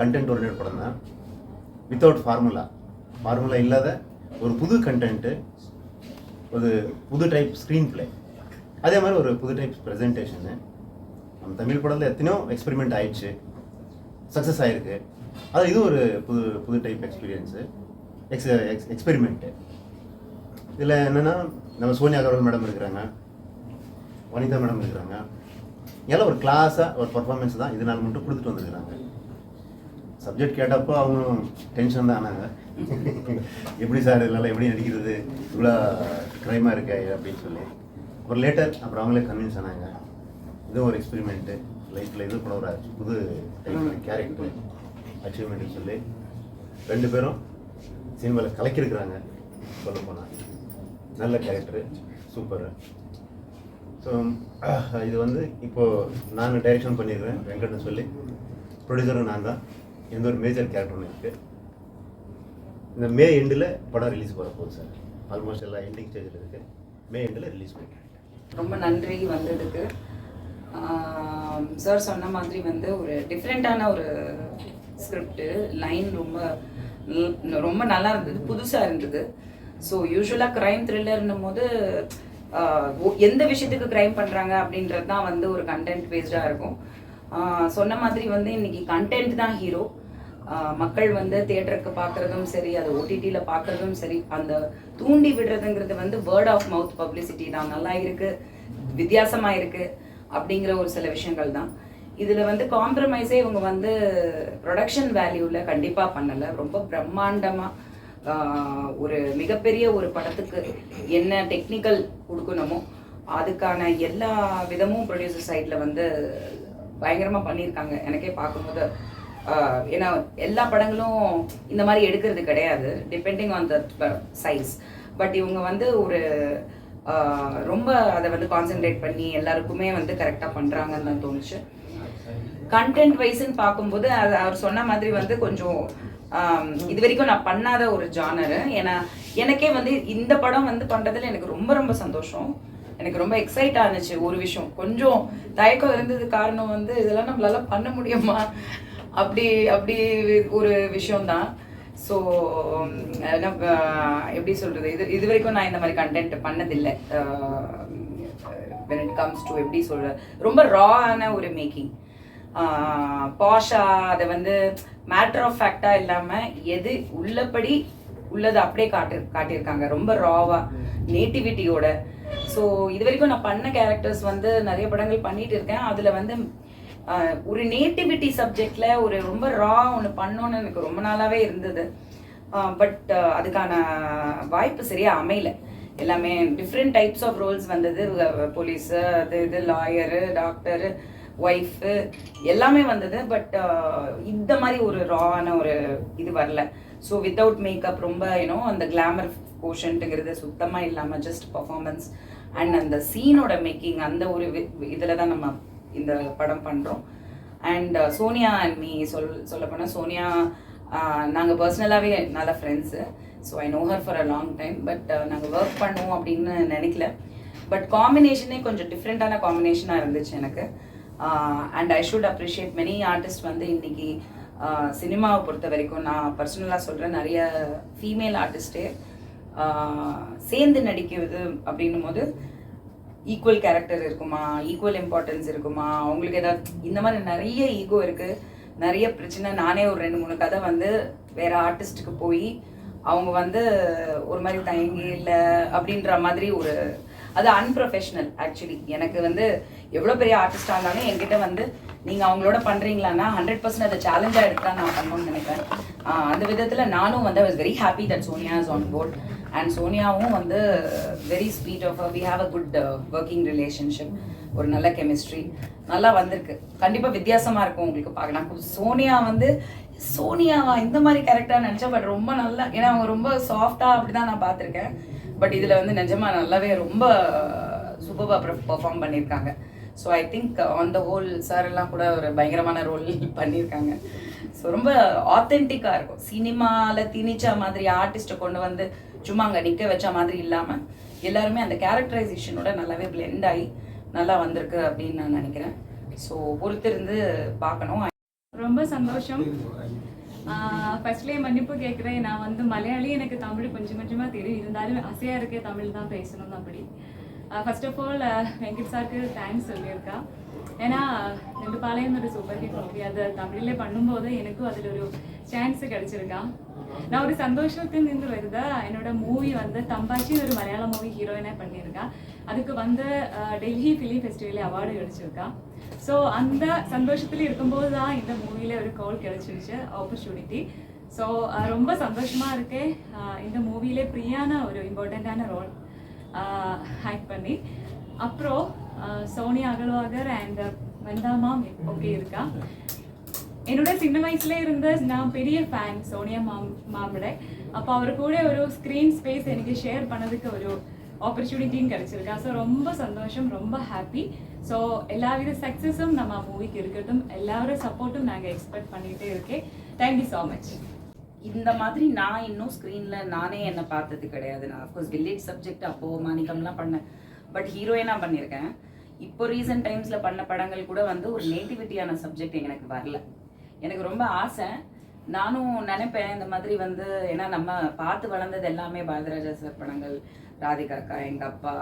Content orient படம் தான் without formula formula இல்லாத ஒரு புது கண்டென்ட்டு ஒரு புது டைப் ஸ்க்ரீன் பிளே அதே மாதிரி ஒரு புது டைப் ப்ரெசன்டேஷனு நம்ம தமிழ் படத்தில் எத்தனையோ எக்ஸ்பெரிமெண்ட் ஆயிடுச்சு. சக்ஸஸ் ஆகிருக்கு அது இது ஒரு புது புது type experience ex ex experiment இதில் என்னென்னா நம்ம சோனியா அகர்வால் மேடம் இருக்கிறாங்க. வனிதா மேடம் இருக்கிறாங்க. எல்லாம் ஒரு கிளாஸாக ஒரு பர்ஃபார்மன்ஸ் தான் இதனால் மட்டும் கொடுத்துட்டு வந்துருக்கிறாங்க. சப்ஜெக்ட் கேட்டப்போ அவங்களும் டென்ஷன் தான் ஆனாங்க. எப்படி சார் இதெல்லாம் எப்படி நடிக்கிறது? இவ்வளோ க்ரைமாக இருக்கே அப்படின்னு சொல்லி. ஒரு லேட்டர் அப்புறம் அவங்களே கன்வின்ஸ் ஆனாங்க. இதுவும் ஒரு எக்ஸ்பெரிமெண்ட்டு லைஃப்பில் இது கூட ஒரு புது கேரக்டர் அச்சீவ்மெண்ட்னு சொல்லி ரெண்டு பேரும் சினிமாவில் கலக்கியிருக்கிறாங்க. சொல்ல போனால் நல்ல கேரக்டரு சூப்பர் ஸோ இது வந்து இப்போது நான் டைரக்ஷன் பண்ணியிருக்கிறேன் வெங்கட்னு சொல்லி. ப்ரொடியூசரும் நான் தான். எந்த ஒரு மேஜர் கேரக்டரும் இருக்குது இந்த மே எண்டில் படம் ரிலீஸ் பண்ண போகுது சார் ஆல்மோஸ்ட் எல்லா எண்டிங் ஸ்டேஜில் இருக்குது மே எண்டில் ரிலீஸ் பண்ணிட்டேன் ரொம்ப நன்றி வந்ததுக்கு. சார் சொன்ன மாதிரி வந்து ஒரு டிஃப்ரெண்ட்டான ஒரு ஸ்கிரிப்டு லைன் ரொம்ப ரொம்ப நல்லா இருந்தது புதுசாக இருந்தது. ஸோ யூஸ்வலாக க்ரைம் த்ரில்லர்னும் போது எந்த விஷயத்துக்கு க்ரைம் பண்ணுறாங்க அப்படின்றது தான் வந்து ஒரு கண்டென்ட் பேஸ்டாக இருக்கும். சொன்ன மாதிரி வந்து இன்னைக்கு கண்டென்ட் தான் ஹீரோ மக்கள் வந்து தியேட்டருக்கு பார்க்குறதும் சரி அது ஓடிடியில் பார்க்குறதும் சரி அந்த தூண்டி விடுறதுங்கிறது வந்து வேர்ட் ஆஃப் மவுத் பப்ளிசிட்டி தான். நல்லா இருக்குது வித்தியாசமாக இருக்குது அப்படிங்கிற ஒரு சில விஷயங்கள் தான். இதில் வந்து காம்ப்ரமைஸே இவங்க வந்து ப்ரொடக்ஷன் வேல்யூவில் கண்டிப்பாக பண்ணலை. ரொம்ப பிரம்மாண்டமாக ஒரு மிகப்பெரிய ஒரு படத்துக்கு என்ன டெக்னிக்கல் கொடுக்கணுமோ அதுக்கான எல்லா விதமும் ப்ரொடியூசர் சைடில் வந்து பயங்கரமாக பண்ணியிருக்காங்க. எனக்கே பார்க்கும்போது ஏன்னா எல்லா படங்களும் இந்த மாதிரி எடுக்கிறது கிடையாது. Depending on the size but இவங்க வந்து ஒரு ரொம்ப அதை வந்து கான்சென்ட்ரேட் பண்ணி எல்லாருக்குமே வந்து கரெக்டாக பண்ணுறாங்கன்னு தான் தோணுச்சு. கண்டென்ட் வைஸ்ன்னு பார்க்கும்போது அது அவர் சொன்ன மாதிரி வந்து கொஞ்சம் இது வரைக்கும் நான் பண்ணாத ஒரு ஜானரு ஏன்னா எனக்கே வந்து இந்த படம் வந்து பண்ணுறதுல எனக்கு ரொம்ப ரொம்ப சந்தோஷம். எனக்கு ரொம்ப எக்ஸைட் ஆனிச்சு ஒரு விஷயம். கொஞ்சம் தயக்கம் இருந்தது காரணம் வந்து இதெல்லாம் நம்மளால பண்ண முடியுமா? அப்படி அப்படி ஒரு விஷயம்தான். ஸோ எப்படி சொல்றது? இது இது வரைக்கும் நான் இந்த மாதிரி கண்டென்ட் பண்ணதில்லை. வென் இட் கம்ஸ் டு எப்படி சொல்ற ரொம்ப ரான ஒரு மேக்கிங் பாஷா அதை வந்து மேட்ரு ஆஃப் ஃபேக்டா இல்லாம எது உள்ளபடி உள்ளதை அப்படியே காட்டு காட்டியிருக்காங்க. ரொம்ப ராவா நேட்டிவிட்டியோட ஸோ இது வரைக்கும் நான் பண்ண கேரக்டர்ஸ் வந்து நிறைய படங்கள் பண்ணிட்டு இருக்கேன். அதில் வந்து ஒரு நேட்டிவிட்டி சப்ஜெக்டில் ஒரு ரொம்ப ரா ஒன்று பண்ணோன்னு எனக்கு ரொம்ப நாளாகவே இருந்தது. பட் அதுக்கான வாய்ப்பு சரியாக அமையல. எல்லாமே டிஃப்ரெண்ட் டைப்ஸ் ஆஃப் ரோல்ஸ் வந்தது. போலீஸு அது இது லாயரு டாக்டரு ஒய்ஃபு எல்லாமே வந்தது. பட் இந்த மாதிரி ஒரு ராவான ஒரு இது வரல. ஸோ வித்தவுட் மேக்கப் ரொம்ப யூனோ அந்த கிளாமர் கோஷன்ட்டுங்கிறது சுத்தமாக இல்லாமல் ஜஸ்ட் பர்ஃபார்மன்ஸ் அண்ட் அந்த சீனோட மேக்கிங் அந்த ஒரு இதில் தான் நம்ம இந்த படம் பண்ணுறோம் and uh, Sonia and me சொல் சொல்லப்போனால் சோனியா uh, நாங்கள் பர்சனலாகவே நல்ல friends so I know her for a long time but நாங்கள் ஒர்க் பண்ணுவோம் அப்படின்னு நினைக்கல. பட் காம்பினேஷனே கொஞ்சம் டிஃப்ரெண்ட்டான காம்பினேஷனாக இருந்துச்சு எனக்கு. And I should appreciate many artist வந்து இன்னைக்கு uh, சினிமாவை பொறுத்த வரைக்கும் நான் பர்சனலாக சொல்கிறேன் நிறைய ஃபீமேல் ஆர்டிஸ்ட்டே சேர்ந்து நடிக்கிறது அப்படின்னும் போது ஈக்குவல் கேரக்டர் இருக்குமா? ஈக்குவல் இம்பார்ட்டன்ஸ் இருக்குமா? அவங்களுக்கு ஏதாவது இந்த மாதிரி நிறைய ஈகோ இருக்குது நிறைய பிரச்சனை. நானே ஒரு ரெண்டு மூணு கதை வந்து வேற ஆர்டிஸ்ட்டுக்கு போய் அவங்க வந்து ஒரு மாதிரி தயங்கி இல்லை அப்படின்ற மாதிரி ஒரு அது அன்ப்ரொஃபஷனல் ஆக்சுவலி எனக்கு வந்து எவ்வளோ பெரிய ஆர்டிஸ்டாக இருந்தாலும் என்கிட்ட வந்து நீங்கள் அவங்களோட பண்ணுறீங்களான்னா ஹண்ட்ரட் பர்சன்ட் அதை சேலஞ்சாக எடுத்தால் நான் பண்ணணும்னு நினைக்கிறேன் அந்த விதத்தில் நானும் வந்து was very happy that Sonia is on board and சோனியாவும் வந்து very sweet of we have a good working relationship ஒரு நல்ல கெமிஸ்ட்ரி நல்லா வந்திருக்கு. கண்டிப்பாக வித்தியாசமாக இருக்கும் உங்களுக்கு பார்க்கலாம் சோனியா வந்து சோனியாவா? இந்த மாதிரி கேரக்டராக நினச்சேன் பட் ரொம்ப நல்லா ஏன்னா அவங்க ரொம்ப சாஃப்டாக அப்படி தான் நான் பார்த்துருக்கேன். பட் இதில் வந்து நிஜமா நல்லாவே ரொம்ப சூப்பராக பெர்ஃபார்ம் பண்ணியிருக்காங்க so I think on the whole sir எல்லாம் கூட ஒரு பயங்கரமான ரோல் பண்ணியிருக்காங்க ஸோ ரொம்ப ஆத்தென்டிக்காக இருக்கும். சினிமாவில் திணிச்ச மாதிரி ஆர்டிஸ்ட்டை கொண்டு வந்து சும்மா அங்கே நிற்க வச்ச மாதிரி இல்லாமல் எல்லாருமே அந்த கேரக்டரைசேஷனோட நல்லாவே பிளெண்ட் ஆகி நல்லா வந்திருக்கு அப்படின்னு நான் நினைக்கிறேன். ஸோ பொறுத்திருந்து பார்க்கணும். ரொம்ப சந்தோஷம். ஃபர்ஸ்ட்லேயே மன்னிப்பு கேட்குறேன் நான் வந்து மலையாளி எனக்கு தமிழ் கொஞ்சம் கொஞ்சமாக தெரியும். இருந்தாலும் அசையாக இருக்கே தமிழ் தான் பேசணும் அப்படி. ஃபர்ஸ்ட் ஆஃப் ஆல் வெங்கட் சாருக்கு தேங்க்ஸ் சொல்லியிருக்கா. ஏன்னா ரெண்டு பாளையம் ஒரு சூப்பர் ஹிட் மூவி அது தமிழ்ல பண்ணும்போது எனக்கும் அதில் ஒரு சான்ஸ் கிடைச்சிருக்கா. நான் ஒரு சந்தோஷத்தில் நின்று வருதா? என்னோட மூவி வந்து தம்பாச்சி ஒரு மலையாள மூவி ஹீரோயினாக பண்ணியிருக்கா. அதுக்கு வந்து அஹ், டெல்லி ஃபிலிம் ஃபெஸ்டிவலில் அவார்டு கிடைச்சிருக்கா. ஸோ அந்த சந்தோஷத்தில் இருக்கும்போது தான் இந்த மூவியில் ஒரு கால் கிடைச்சிருச்சு ஆப்பர்ச்சுனிட்டி ஸோ ரொம்ப சந்தோஷமாக இருக்கேன் அஹ், இந்த மூவியிலே பிரியான ஒரு இம்பார்ட்டண்ட்டான ரோல் ஆக்ட் பண்ணி. அப்புறம் சோனியா அகல்வாகர் அண்ட் uh, வந்தாமாம் ஓகே இருக்கா? என்னோட சின்ன வயசுல இருந்த நான் பெரிய ஃபேன் சோனியா மாம் மாமோட. அப்போ அவர் கூட ஒரு ஸ்க்ரீன் ஸ்பேஸ் எனக்கு ஷேர் பண்ணதுக்கு ஒரு ஆப்பர்ச்சுனிட்டியும் கிடைச்சிருக்கா. ஸோ ரொம்ப சந்தோஷம் ரொம்ப ஹாப்பி ஸோ எல்லாவித சக்ஸஸும் நம்ம மூவிக்கு இருக்கட்டும் எல்லாரோட சப்போர்ட்டும் நாங்கள் எக்ஸ்பெக்ட் பண்ணிகிட்டே இருக்கேன். தேங்க்யூ ஸோ மச் இந்த மாதிரி நான் இன்னும் ஸ்க்ரீனில் நானே என்ன பார்த்தது கிடையாது. நான் அஃப்கோர்ஸ் வில்லேஜ் சப்ஜெக்ட் அப்போ மாணிக்கம்லாம் பண்ணேன் பட் ஹீரோயினாக பண்ணியிருக்கேன் இப்போ ரீசெண்ட் டைம்ஸில் பண்ண படங்கள் கூட வந்து ஒரு நேட்டிவிட்டியான சப்ஜெக்ட் எனக்கு வரல. எனக்கு ரொம்ப ஆசை. நானும் நினைப்பேன் இந்த மாதிரி வந்து ஏன்னா நம்ம பார்த்து வளர்ந்தது எல்லாமே பாரதிராஜா சார் படங்கள். ராதிகாக்கா எங்கள் அப்பா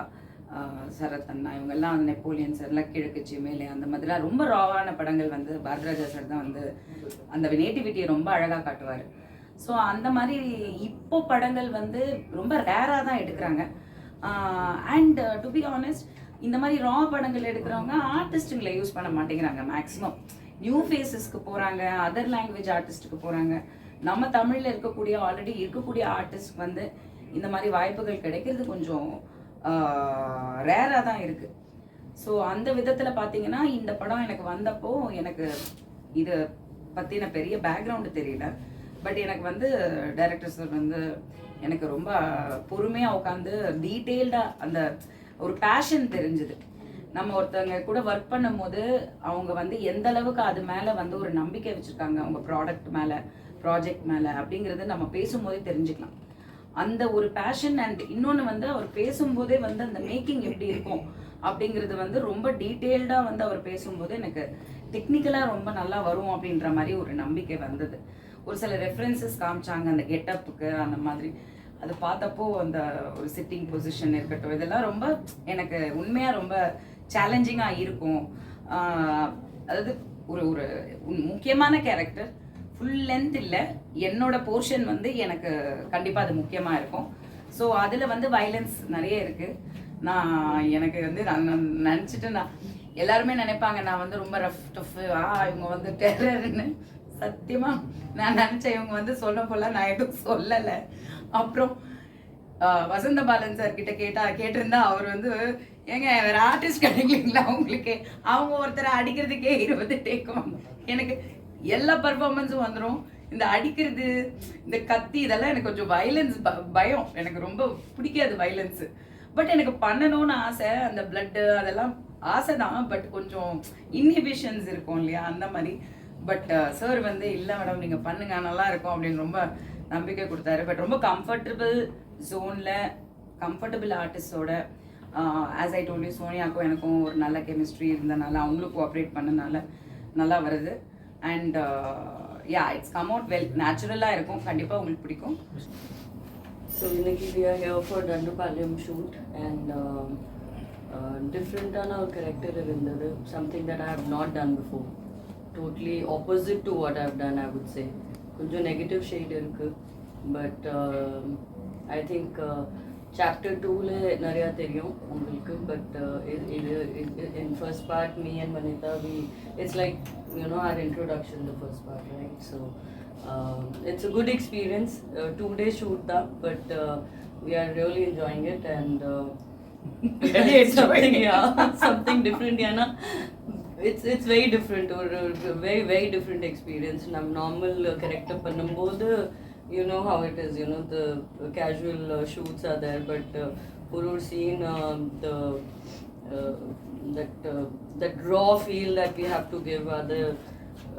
சரத் அண்ணா இவங்கெல்லாம் நெப்போலியன் சார் கிழக்கு சிமேலே அந்த மாதிரிலாம் ரொம்ப ராவான படங்கள் வந்து பாரதிராஜா சார் தான் வந்து அந்த நேட்டிவிட்டியை ரொம்ப அழகாக காட்டுவார். ஸோ அந்த மாதிரி இப்போ படங்கள் வந்து ரொம்ப ரேராக தான் எடுக்கிறாங்க. அண்ட் டு பி ஆனஸ்ட் இந்த மாதிரி ரா படங்கள் எடுக்கிறவங்க ஆர்டிஸ்ட்டுங்களை யூஸ் பண்ண மாட்டேங்கிறாங்க மேக்ஸிமம் நியூ ஃபேஸஸ்க்கு போகிறாங்க அதர் லாங்குவேஜ் ஆர்டிஸ்ட்டுக்கு போகிறாங்க நம்ம தமிழில் இருக்கக்கூடிய ஆல்ரெடி இருக்கக்கூடிய ஆர்டிஸ்ட் வந்து இந்த மாதிரி வாய்ப்புகள் கிடைக்கிறது கொஞ்சம் uh, ரேராக தான் இருக்குது ஸோ அந்த விதத்தில் பார்த்தீங்கன்னா இந்த படம் எனக்கு வந்தப்போ எனக்கு இதை பற்றின பெரிய பேக்ரவுண்டு தெரியல. பட் எனக்கு வந்து டைரக்டர் சார் வந்து எனக்கு ரொம்ப பொறுமையாக உட்காந்து டீட்டெயில்டாக அந்த ஒரு பேஷன் தெரிஞ்சுது. நம்ம ஒருத்தவங்க கூட ஒர்க் பண்ணும்போது அவங்க வந்து எந்த அளவுக்கு அது மேலே வந்து ஒரு நம்பிக்கை வச்சுருக்காங்க அவங்க ப்ராடக்ட் மேலே ப்ராஜெக்ட் மேலே அப்படிங்கிறது நம்ம பேசும்போதே தெரிஞ்சுக்கலாம். அந்த ஒரு பேஷன் அண்ட் இன்னொன்று வந்து அவர் பேசும்போதே வந்து அந்த மேக்கிங் எப்படி இருக்கும் அப்படிங்கிறது வந்து ரொம்ப டீட்டெயில்டாக வந்து அவர் பேசும்போது எனக்கு டெக்னிக்கலாக ரொம்ப நல்லா வரும் அப்படின்ற மாதிரி ஒரு நம்பிக்கை வந்தது. ஒரு சில ரெஃபரன்சஸ் காமிச்சாங்க அந்த கெட்டப்புக்கு அந்த மாதிரி. அது பார்த்தப்போ அந்த ஒரு சிட்டிங் பொசிஷன் இருக்கட்டும் இதெல்லாம் ரொம்ப எனக்கு உண்மையாக ரொம்ப சேலஞ்சிங்காக இருக்கும். அதாவது ஒரு ஒரு முக்கியமான கேரக்டர் ஃபுல் லென்த் இல்லை என்னோட போர்ஷன் வந்து எனக்கு கண்டிப்பாக அது முக்கியமாக இருக்கும். ஸோ அதில் வந்து வயலன்ஸ் நிறைய இருக்குது நான் எனக்கு வந்து நான் நான் நினச்சிட்டு நான் எல்லாருமே நினைப்பாங்க நான் வந்து ரொம்ப ரஃப் டஃப் ஆ இவங்க வந்து டெரர்னு சத்தியமா நான் நினைச்ச இவங்க வந்து சொல்ல போல நான் எதுவும் சொல்லல. அப்புறம் ஆஹ் வசந்த பாலன் சார் கிட்ட கேட்டா கேட்டிருந்தா அவர் வந்து ஏங்க வேற ஆர்டிஸ்ட் கிடைக்கலீங்களா உங்களுக்கு? அவங்க ஒருத்தரை அடிக்கிறதுக்கே இருபது டேக்குவாங்க எனக்கு எல்லா பர்ஃபார்மன்ஸும் வந்துடும் இந்த அடிக்கிறது இந்த கத்தி இதெல்லாம் எனக்கு கொஞ்சம் வயலன்ஸ் பயம். எனக்கு ரொம்ப பிடிக்காது வயலன்ஸ் பட் எனக்கு பண்ணணும்னு ஆசை. அந்த பிளட்டு அதெல்லாம் ஆசை தான். பட் கொஞ்சம் இன்ஹிபிஷன்ஸ் இருக்கும் இல்லையா? அந்த மாதிரி. பட் சார் uh, வந்து இல்லை மேடம் நீங்கள் பண்ணுங்க நல்லா இருக்கும் அப்படின்னு ரொம்ப நம்பிக்கை கொடுத்தாரு. பட் ரொம்ப கம்ஃபர்டபுள் ஜோனில் கம்ஃபர்டபுள் ஆர்டிஸ்டோட ஆஸ் ஐ டோல்யூ சோனியாக்கும் எனக்கும் ஒரு நல்ல கெமிஸ்ட்ரி இருந்தனால அவங்களும் கோஆப்ரேட் பண்ணனால நல்லா வருது. And ya it's come out well நேச்சுரலாக இருக்கும். கண்டிப்பாக உங்களுக்கு பிடிக்கும். ஸோ இன்னைக்கு we are here for Dandupalayam shoot and um, uh, different on இருந்தது. Something that I have not done before Totally opposite to what I've done, I would say. கொஞ்சம் negative shade இருக்கு. But I think chapter டூவில் நிறையா தெரியும் உங்களுக்கு. But இது in first part me and Vanitha we it's like you know are introduction the first part right so it's a good experience today shoot தான் but we are really enjoying it and Really enjoying it. yeah, something different ஏன்னா it's it's very different ஒரு very very different experience நம்ம normal character பண்ணும்போது you know how it is you know the casual uh, shoots are there but uh, ஒரு ஒரு scene um, the uh, that uh, that raw feel that we have to give other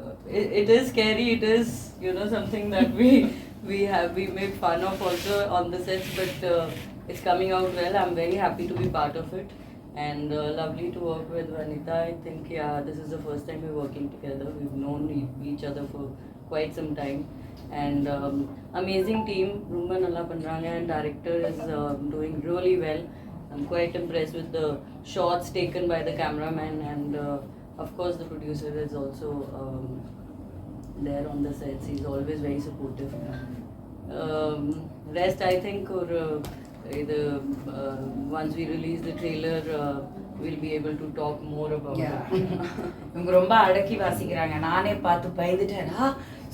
uh, it, it is scary it is you know something that we we have we made fun of also on the sets but uh, it's coming out well i'm very happy to be part of it and uh, lovely to work with vanita i think yeah this is the first time we're working together we've known each other for quite some time. And um, amazing team, Rumba Nalla Pandranga and director is uh, doing really well. I'm quite impressed with the shots taken by the cameraman and uh, of course the producer is also um, there on the sets. He's always very supportive. Um, rest I think or uh, either uh, once we release the trailer uh, we'll be able to talk more about Yeah. it. இவங்க ரொம்ப அடக்கி வாசிக்கிறாங்க. நானே பார்த்து பயந்துட்டேன்.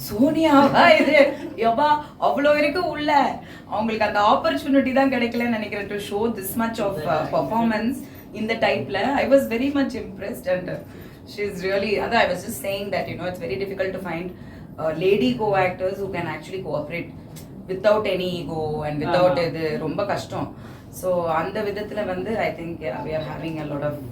சோனியாவா இது? யப்பா அவ்வளோ இருக்கு உள்ள. அவங்களுக்கு அந்த ஆப்பர்ச்சுனிட்டி தான் கிடைக்கலன்னு நினைக்கிறேன். To show this much of performance இந்த டைப்ல I was very much impressed and she is really அதான் I was just saying that you know it's very difficult to find lady co actors who can actually cooperate without any ego and without. இது ரொம்ப கஷ்டம். So அந்த விதத்துல வந்து I think we are having a lot of.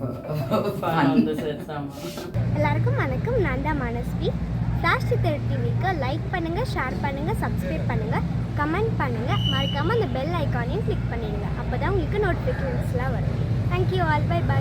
எல்லாருக்கும் வணக்கம். நான் தான் மனஸ்வி. ஃப்ளாஷ் சித்தர் டிவிக்கு லைக் பண்ணுங்கள் ஷேர் பண்ணுங்கள் சப்ஸ்கிரைப் பண்ணுங்கள் கமெண்ட் பண்ணுங்கள் மறக்காமல் அந்த பெல் ஐக்கானையும் கிளிக் பண்ணிடுங்க. அப்போ தான் உங்களுக்கு நோட்டிஃபிகேஷன்ஸ்லாம் வரும். Thank you all by by